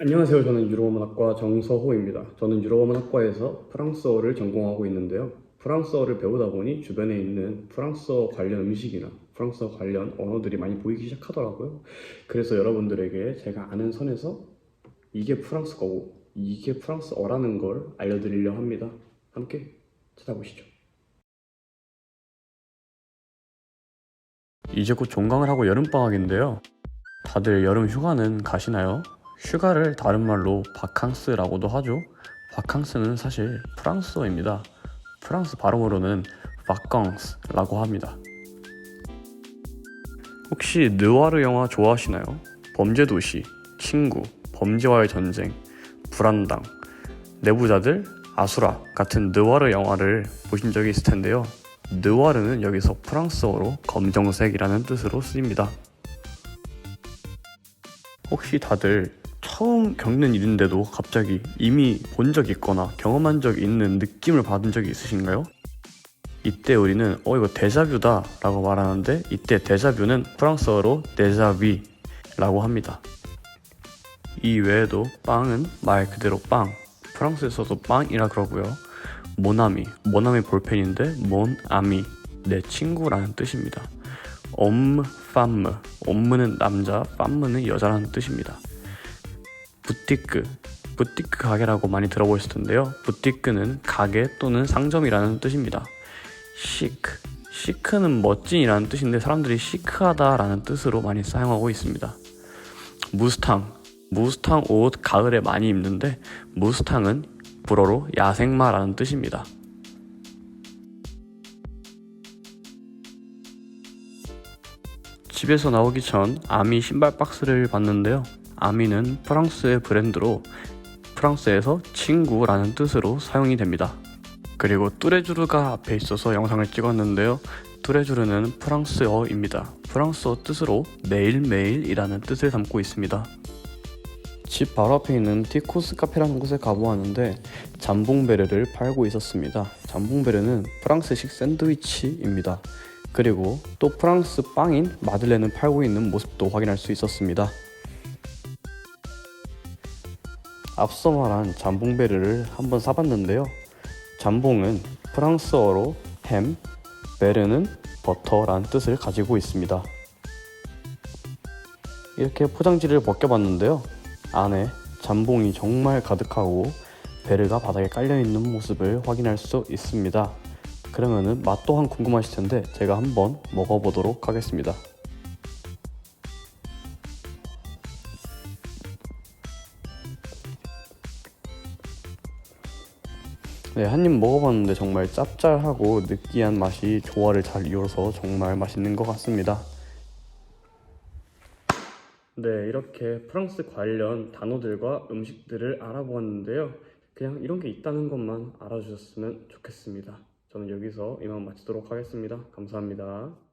안녕하세요. 저는 유로어문학과 정서호입니다. 저는 유로어문학과에서 프랑스어를 전공하고 있는데요. 프랑스어를 배우다 보니 주변에 있는 프랑스어 관련 음식이나 프랑스어 관련 언어들이 많이 보이기 시작하더라고요. 그래서 여러분들에게 제가 아는 선에서 이게 프랑스어고 이게 프랑스어라는 걸 알려드리려 합니다. 함께 찾아보시죠. 이제 곧 종강을 하고 여름방학인데요. 다들 여름 휴가는 가시나요? 휴가를 다른 말로 바캉스라고도 하죠. 바캉스는 사실 프랑스어입니다. 프랑스 발음으로는 바캉스라고 합니다. 혹시 느와르 영화 좋아하시나요? 범죄도시, 친구, 범죄와의 전쟁, 불안당, 내부자들, 아수라 같은 느와르 영화를 보신 적이 있을 텐데요. 느와르는 여기서 프랑스어로 검정색이라는 뜻으로 쓰입니다. 혹시 다들 처음 겪는 일인데도 갑자기 이미 본 적 있거나 경험한 적 있는 느낌을 받은 적이 있으신가요? 이때 우리는 어 이거 데자뷰다 라고 말하는데 이때 데자뷰는 프랑스어로 데자비 라고 합니다. 이 외에도 빵은 말 그대로 빵 프랑스에서도 빵이라 그러고요. 모나미 모나미 볼펜인데 몬아미 내 친구라는 뜻입니다. 옴 팜무 옴무는 남자 팜무는 여자라는 뜻입니다. 부티크 부티크 가게라고 많이 들어보셨을 텐데요. 부티크는 가게 또는 상점이라는 뜻입니다. 시크 시크는 멋진이라는 뜻인데 사람들이 시크하다라는 뜻으로 많이 사용하고 있습니다. 무스탕 무스탕 옷 가을에 많이 입는데 무스탕은 불어로 야생마라는 뜻입니다. 집에서 나오기 전 아미 신발 박스를 봤는데요. 아미는 프랑스의 브랜드로 프랑스에서 친구라는 뜻으로 사용이 됩니다. 그리고 뚜레쥬르가 앞에 있어서 영상을 찍었는데요. 뚜레쥬르는 프랑스어입니다. 프랑스어 뜻으로 매일매일이라는 뜻을 담고 있습니다. 집 바로 앞에 있는 티코스 카페라는 곳에 가보았는데 잠봉베르를 팔고 있었습니다. 잠봉베르는 프랑스식 샌드위치입니다. 그리고 또 프랑스 빵인 마들렌을 팔고 있는 모습도 확인할 수 있었습니다. 앞서 말한 잠봉베르를 한번 사봤는데요. 잠봉은 프랑스어로 햄, 베르는 버터라는 뜻을 가지고 있습니다. 이렇게 포장지를 벗겨봤는데요. 안에 잠봉이 정말 가득하고 베르가 바닥에 깔려있는 모습을 확인할 수 있습니다. 그러면은 맛 또한 궁금하실 텐데 제가 한번 먹어보도록 하겠습니다. 네, 한 입 먹어봤는데 정말 짭짤하고 느끼한 맛이 조화를 잘 이뤄서 정말 맛있는 것 같습니다. 네, 이렇게 프랑스 관련 단어들과 음식들을 알아보았는데요. 그냥 이런 게 있다는 것만 알아주셨으면 좋겠습니다. 저는 여기서 이만 마치도록 하겠습니다. 감사합니다.